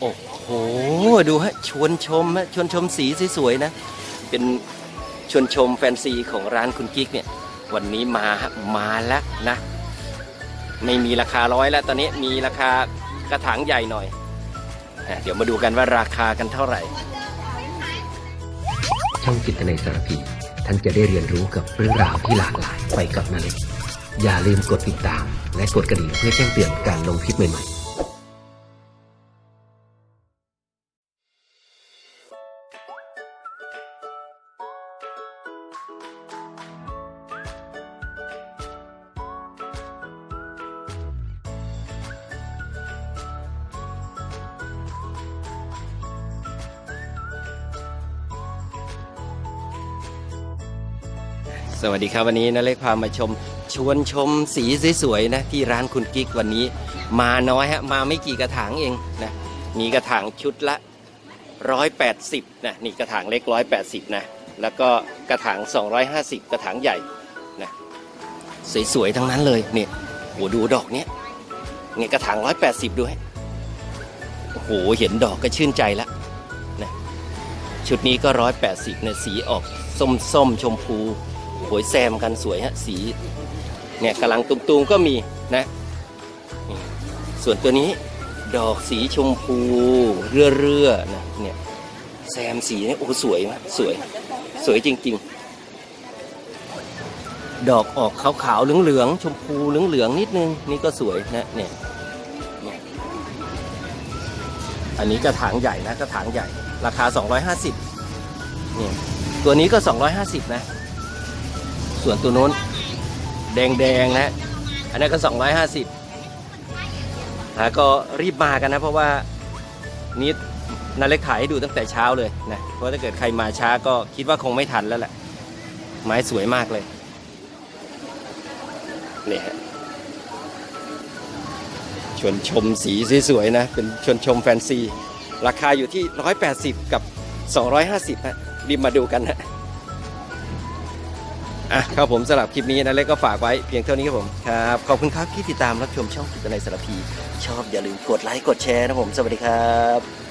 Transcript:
โอ้โห ดูฮะ ชวนชมฮะ ชวนชมสีสวยๆนะ เป็นชวนชมแฟนซีของร้านคุณกิ๊กเนี่ย วันนี้มามาแล้วนะ ไม่มีราคาร้อยแล้วตอนนี้มีราคากระถางใหญ่หน่อย เดี๋ยวมาดูกันว่าราคากันเท่าไหร่ ช่องจิตในสารพี ท่านจะได้เรียนรู้กับเรื่องราวที่หลากหลายไปกับนาเล็กอย่าลืมกดติดตาม และกดกระดิ่งเพื่อแจ้งเตือนการลงคลิปใหม่ๆ สวัสดีครับวันนี้นาเล็กพามาชม ชวนชมสีสวยๆนะที่ร้านคุณกิ๊กวันนี้ มาน้อยฮะมาไม่กี่กระถางเองนะมีกระถางชุดละ 180นะนี่กระถางเล็ก 180นะแล้วก็กระถาง 250 กระถางใหญ่นะสวยๆทั้งนั้นเลยเนี่ยโหดูดอกเนี้ยเนี่ยกระถาง 180 ด้วยโอ้โหเห็นดอกก็ชื่นใจละนะชุดนี้ก็ 180นี่ยสีออกส้มๆชมพู โหยแซมกันสวยฮะสีเนี่ยกำลังตุมๆก็มีนะส่วนตัวนี้ดอกสีชมพูเรื่อๆนะเนี่ยแซมสีเนี่ยโอ้สวยมากสวยสวยจริง ๆ ดอกออกขาวๆเหลืองๆชมพูเหลืองๆนิดนึงนี่ก็สวยนะเนี่ยเนี่ยอันนี้กระถางใหญ่นะกระถางใหญ่ ราคา 250เนี่ยตัวนี้ก็ 250 นะ ส่วนตัวโน้นแดงๆนะ อันนั้นก็ 250แล้วก็รีบมากันนะ เพราะว่านี่นาเล็กขายให้ดูตั้งแต่เช้าเลยนะ เพราะถ้าเกิดใครมาช้าก็คิดว่าคงไม่ทันแล้วแหละ ไม้สวยมากเลยนี่ฮะชวนชมสีสวยๆนะ เป็นชวนชมแฟนซี ราคาอยู่ที่ 180 กับ 250นะรีบมาดูกันนะ อะครับผมสำหรับคลิปนี้นะเล็กก็ฝากไว้เพียงเท่านี้ครับผมครับขอบคุณครับที่ติดตามรับชมช่องกิจในสารพี ชอบอย่าลืมกดไลค์กดแชร์นะผมสวัสดีครับ